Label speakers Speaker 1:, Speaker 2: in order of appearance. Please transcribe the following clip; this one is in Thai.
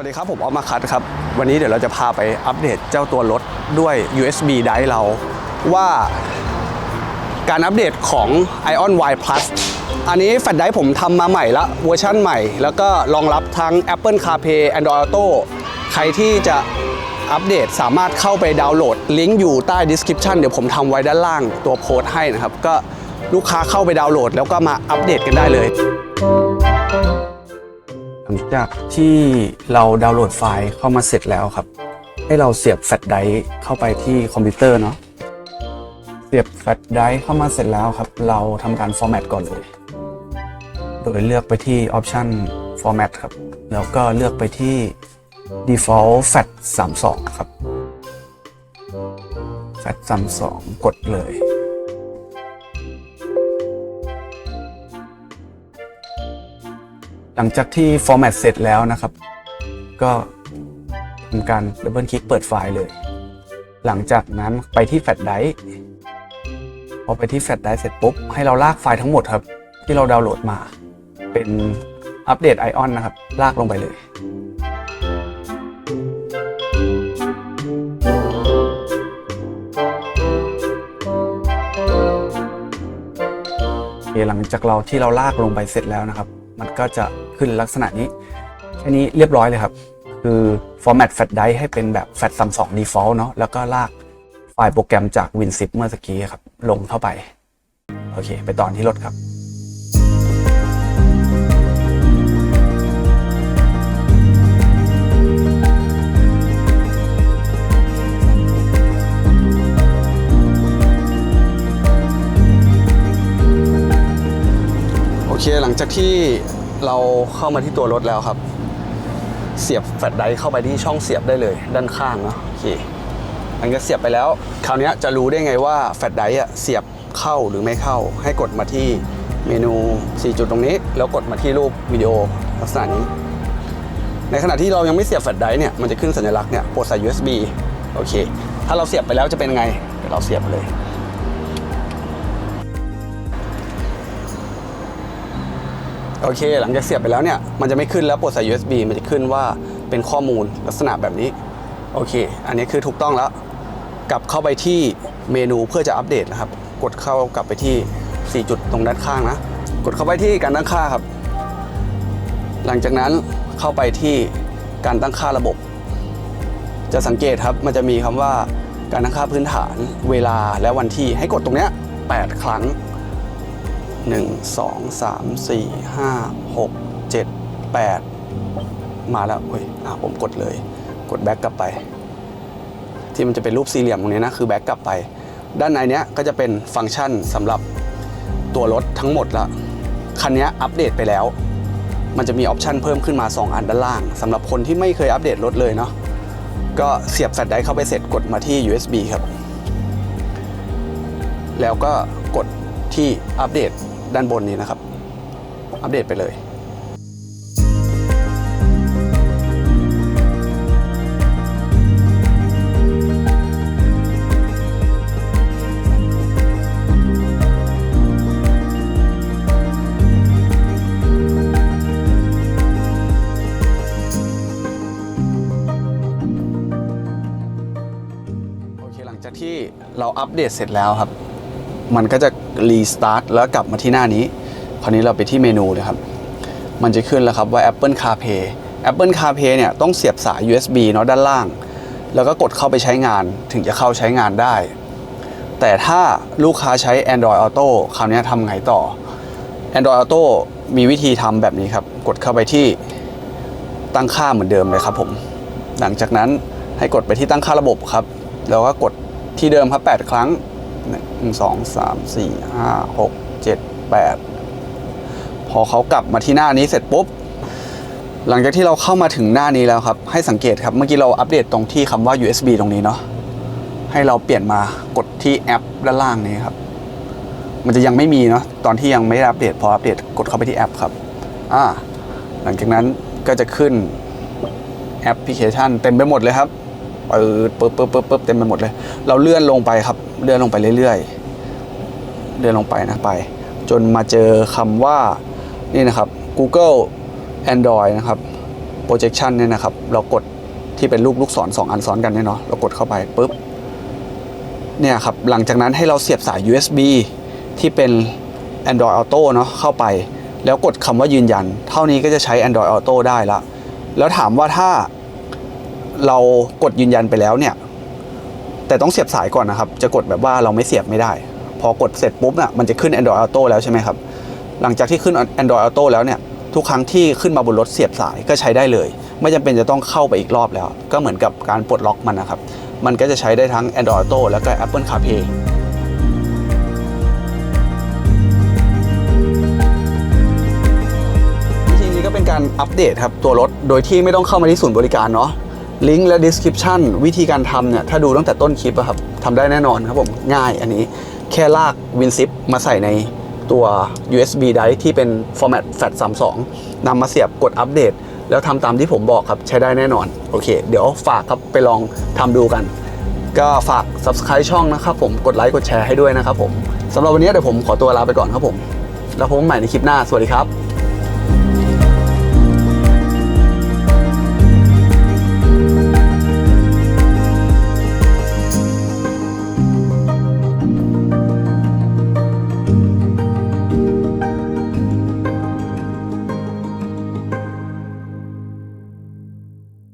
Speaker 1: สวัสดีครับ ผมออมมาคัตครับ วันนี้เดี๋ยวเราจะพาไปอัปเดตเจ้าตัวรถด้วย USB drive เราว่าการอัปเดตของ Ion Y Plus อันนี้แฟลชไดร์ผมทำมาใหม่ละเวอร์ชั่นใหม่ แล้วก็รองรับทั้ง Apple CarPlay Android Auto ใครที่จะอัปเดตสามารถเข้าไปดาวน์โหลด ลิงก์อยู่ใต้ description เดี๋ยวผมทำไว้ด้านล่างตัวโพสต์ให้นะครับ ก็ลูกค้าเข้าไปดาวน์โหลด แล้วก็มาอัปเดตกันได้เลย หลังจากที่เราดาวน์โหลดไฟล์เข้ามาเสร็จแล้วครับ ให้เราเสียบแฟลชไดรฟ์เข้าไปที่คอมพิวเตอร์เนาะเสียบแฟลชไดรฟ์เข้ามาเสร็จแล้วครับ เราทำการฟอร์แมตก่อนเลย โดยเลือกไปที่ออปชัน format ครับ แล้วก็เลือกไปที่ default fat 32 ครับ fat 32 กดเลย หลังจากที่ฟอร์แมตเสร็จแล้วนะครับ ก็ทำการดับเบิลคลิกเปิดไฟล์เลย หลังจากนั้นไปที่แฟลชไดร์พอไปที่แฟลชไดร์เสร็จปุ๊บ ให้เราลากไฟล์ทั้งหมดครับ ที่เราดาวน์โหลดมา เป็นอัปเดต Ion นะครับ ลากลงไปเลยโอเคหลังจากเราที่เราลากลงไปเสร็จแล้วนะครับ มันก็จะ ขึ้นลักษณะนี้ แค่นี้เรียบร้อยเลยครับ คือ format flash drive ให้เป็นแบบ fat 32 default เนาะแล้วก็ลากไฟล์โปรแกรมจาก WinZip เมื่อสักกี้ครับ ลงเข้าไป โอเค ไปตอนที่รถครับโอเคหลังจากที่ เราเข้ามาที่ตัวรถแล้วครับ เสียบแฟลชไดรฟ์เข้าไปที่ช่องเสียบได้เลยด้านข้างเนาะโอเคหลังจากเสียบไปแล้ว คราวนี้จะรู้ได้ไงว่าแฟลชไดรฟ์อะเสียบเข้าหรือไม่เข้า ให้กดมาที่เมนู 4 จุดตรงนี้ แล้วกดมาที่รูปวิดีโอลักษณะนี้ ในขณะที่เรายังไม่เสียบแฟลชไดรฟ์เนี่ยมันจะขึ้นสัญลักษณ์เนี่ยปลดใส่ USB โอเค ถ้าเราเสียบไปแล้วจะเป็นไงเดี๋ยวเราเสียบเลย โอเค หลังจากเสียบไปแล้วเนี่ย มันจะไม่ขึ้นแล้วปลดใส่ USB มันจะขึ้นว่าเป็นข้อมูลลักษณะแบบนี้ โอเค อันนี้คือถูกต้องแล้ว กลับเข้าไปที่เมนูเพื่อจะอัปเดตนะครับ กดเข้ากลับไปที่ 4 จุดตรงด้านข้างนะ กดเข้าไปที่การตั้งค่าครับ หลังจากนั้นเข้าไปที่การตั้งค่าระบบ จะสังเกตครับ มันจะมีคำว่าการตั้งค่าพื้นฐาน เวลาและวันที่ ให้กดตรงเนี้ย8ครั้ง หนึ่งสองสามสี่ห้าหกเจ็ดแปดมาล้วเฮ้ยอะผมกดเลย กดแบ็กกลับไป ที่มันจะเป็นรูปสี่เหลี่ยมตรงนี้นะ คือแบ็กกลับไป ด้านในเนี้ยก็จะเป็นฟังก์ชันสำหรับตัวรถทั้งหมดละคันนี้อัปเดตไปแล้ว มันจะมีออปชันเพิ่มขึ้นมา 2 อันด้านล่างสำหรับคนที่ไม่เคยอัปเดตรถเลยเนาะก็เสียบแฟลชไดร์เข้าไปเสร็จกดมาที่ USB ครับ แล้วก็กด ที่อัปเดตด้านบนนี้นะครับ อัปเดตไปเลยโอเคหลังจากที่เราอัปเดตเสร็จแล้วครับ มันก็จะรีสตาร์ทแล้วกลับมาที่หน้านี้ คราวนี้เราไปที่เมนูเลยครับ มันจะขึ้นแล้วครับว่า Apple CarPlay Apple CarPlay เนี่ยต้องเสียบสาย USB เนาะด้านล่าง แล้วก็กดเข้าไปใช้งานถึงจะเข้าใช้งานได้ แต่ถ้าลูกค้าใช้ Android Auto คราวนี้ทำไงต่อ Android Auto มีวิธีทำแบบนี้ครับ กดเข้าไปที่ตั้งค่าเหมือนเดิมเลยครับผม หลังจากนั้นให้กดไปที่ตั้งค่าระบบครับ แล้วก็กดที่เดิมครับ 8 ครั้ง 1 2 3 4 5 6 7 8พอเขากลับมาที่หน้านี้เสร็จปุ๊บ หลังจากที่เราเข้ามาถึงหน้านี้แล้วครับ ให้สังเกตครับ เมื่อกี้เราอัปเดตตรงที่คำว่า USB ตรงนี้เนาะให้เราเปลี่ยนมากดที่แอปด้านล่างนี้ครับ มันจะยังไม่มีเนาะตอนที่ยังไม่ได้อัปเดตพออัปเดตกดเข้าไปที่แอปครับอ่าหลังจากนั้นก็จะขึ้นแอปพลิเคชันเต็มไปหมดเลยครับ ปิดปึ๊บปึ๊บปึ๊บปึ๊บเต็มไปหมดเลย เราเลื่อนลงไปครับ เลื่อนลงไปเรื่อยๆ เลื่อนลงไปนะไป จนมาเจอคำว่านี่นะครับ Google Android นะครับ projection เนี่ยนะครับ เรากดที่เป็นลูกลูกศรสองอันซ้อนกันเนี่ยเนาะเรากดเข้าไปปุ๊บเนี่ยครับหลังจากนั้นให้เราเสียบสาย USB ที่เป็น Android Auto เนาะเข้าไป แล้วกดคำว่ายืนยัน เท่านี้ก็จะใช้ Android Auto ได้ละ แล้วถามว่าถ้า เรากดยืนยันไปแล้วเนี่ย แต่ต้องเสียบสายก่อนนะครับ จะกดแบบว่าเราไม่เสียบไม่ได้ พอกดเสร็จปุ๊บน่ะมันจะขึ้น Android Auto แล้วใช่ไหมครับ หลังจากที่ขึ้น Android Auto แล้วเนี่ย ทุกครั้งที่ขึ้นมาบนรถเสียบสายก็ใช้ได้เลย ไม่จำเป็นจะต้องเข้าไปอีกรอบแล้ว ก็เหมือนกับการปลดล็อกมันนะครับ มันก็จะใช้ได้ทั้ง Android Auto แล้วก็ Apple CarPlay วิธีนี้ก็เป็นการอัปเดตครับตัวรถโดยที่ไม่ต้องเข้ามาที่ศูนย์บริการเนาะ ลิงก์และ description วิธีการทำเนี่ย ถ้าดูตั้งแต่ต้นคลิปอะครับทำได้แน่นอนครับผม ง่ายอันนี้แค่ลาก WinZip มาใส่ในตัว USB drive ที่เป็น format FAT32 นำมาเสียบกดอัปเดต แล้วทำตามที่ผมบอกครับ ใช้ได้แน่นอน โอเค เดี๋ยวฝากครับไปลองทำดูกัน ก็ฝาก subscribe ช่องนะครับผมกดไลค์กดแชร์ให้ด้วยนะครับผมสำหรับวันนี้เดี๋ยวผมขอตัวลาไปก่อนครับผม แล้วพบกันใหม่ในคลิปหน้าสวัสดีครับ